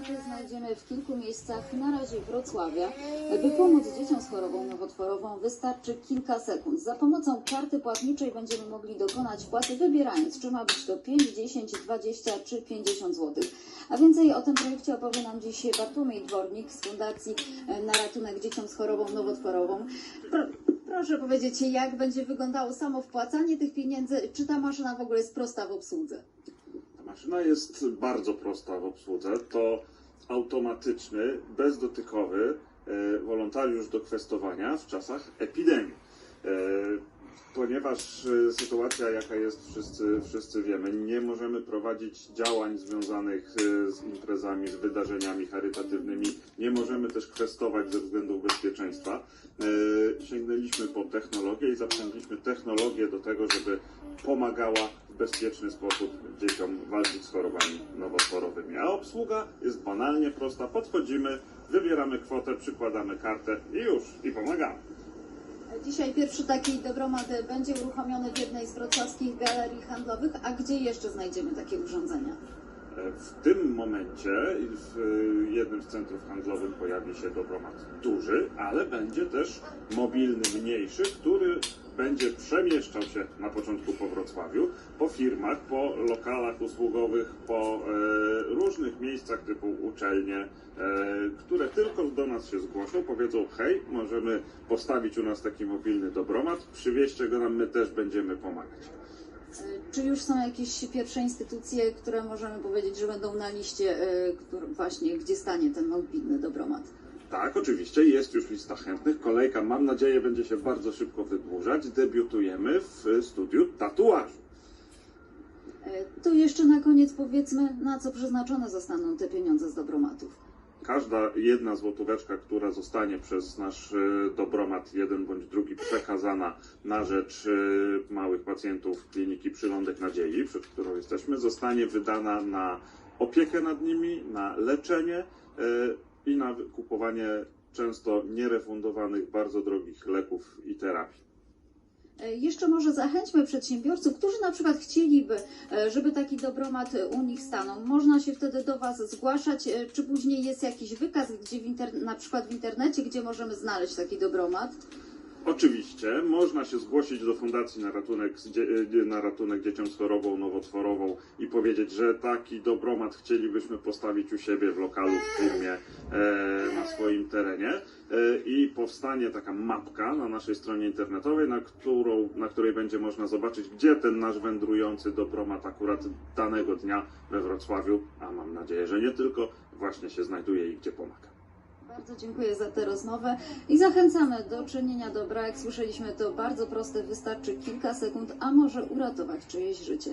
Znajdziemy w kilku miejscach, na razie Wrocławia. By pomóc dzieciom z chorobą nowotworową wystarczy kilka sekund. Za pomocą karty płatniczej będziemy mogli dokonać wpłaty wybierając, czy ma być to 5, 10, 20 czy 50 zł. A więcej o tym projekcie opowie nam dziś Bartłomiej Dwornik z Fundacji e, na ratunek dzieciom z chorobą nowotworową. Pro, proszę powiedzieć, jak będzie wyglądało samo wpłacanie tych pieniędzy? Czy ta maszyna w ogóle jest prosta w obsłudze? Maszyna jest bardzo prosta w obsłudze. To automatyczny, bezdotykowy e, wolontariusz do kwestowania w czasach epidemii. Ponieważ e, sytuacja, jaka jest, wszyscy, wszyscy wiemy, nie możemy prowadzić działań związanych e, z imprezami, z wydarzeniami charytatywnymi, nie możemy też kwestować ze względów bezpieczeństwa. E, Sięgnęliśmy po technologię i zaprzęgliśmy technologię do tego, żeby pomagała w bezpieczny sposób dzieciom walczyć z chorobami nowotworowymi. A obsługa jest banalnie prosta. Podchodzimy, wybieramy kwotę, przykładamy kartę i już, i pomagamy. Dzisiaj pierwszy taki dobromat będzie uruchomiony w jednej z wrocławskich galerii handlowych, a gdzie jeszcze znajdziemy takie urządzenia? W tym momencie w jednym z centrów handlowych pojawi się dobromat duży, ale będzie też mobilny, mniejszy, który będzie przemieszczał się na początku po Wrocławiu, po firmach, po lokalach usługowych, po e, różnych miejscach typu uczelnie, e, które tylko do nas się zgłoszą, powiedzą hej, możemy postawić u nas taki mobilny dobromat, przywieźcie go nam, my też będziemy pomagać. E, Czy już są jakieś pierwsze instytucje, które możemy powiedzieć, że będą na liście, który, właśnie gdzie stanie ten mobilny dobromat? Tak, oczywiście, jest już lista chętnych. Kolejka, mam nadzieję, będzie się bardzo szybko wydłużać. Debiutujemy w studiu tatuażu. E, To jeszcze na koniec powiedzmy, na co przeznaczone zostaną te pieniądze z dobromatów. Każda jedna złotóweczka, która zostanie przez nasz e, dobromat jeden bądź drugi przekazana na rzecz e, małych pacjentów Kliniki Przylądek Nadziei, przed którą jesteśmy, zostanie wydana na opiekę nad nimi, na leczenie e, i na kupowanie często nierefundowanych, bardzo drogich leków i terapii. E, Jeszcze może zachęćmy przedsiębiorców, którzy na przykład chcieliby, e, żeby taki dobromat e, u nich stanął. Można się wtedy do Was zgłaszać, czy później jest jakiś wykaz, gdzie w inter... na przykład w internecie, gdzie możemy znaleźć taki dobromat? Oczywiście można się zgłosić do Fundacji na ratunek, e, na ratunek dzieciom z chorobą nowotworową i powiedzieć, że taki dobromat chcielibyśmy postawić u siebie w lokalu, w firmie, e, na swoim terenie. E, I powstanie taka mapka na naszej stronie internetowej, na, którą, na której będzie można zobaczyć, gdzie ten nasz wędrujący dobromat akurat danego dnia we Wrocławiu, a mam nadzieję, że nie tylko, właśnie się znajduje i gdzie pomaga. Bardzo dziękuję za tę rozmowę i zachęcamy do czynienia dobra. Jak słyszeliśmy, to bardzo proste, wystarczy kilka sekund, a może uratować czyjeś życie.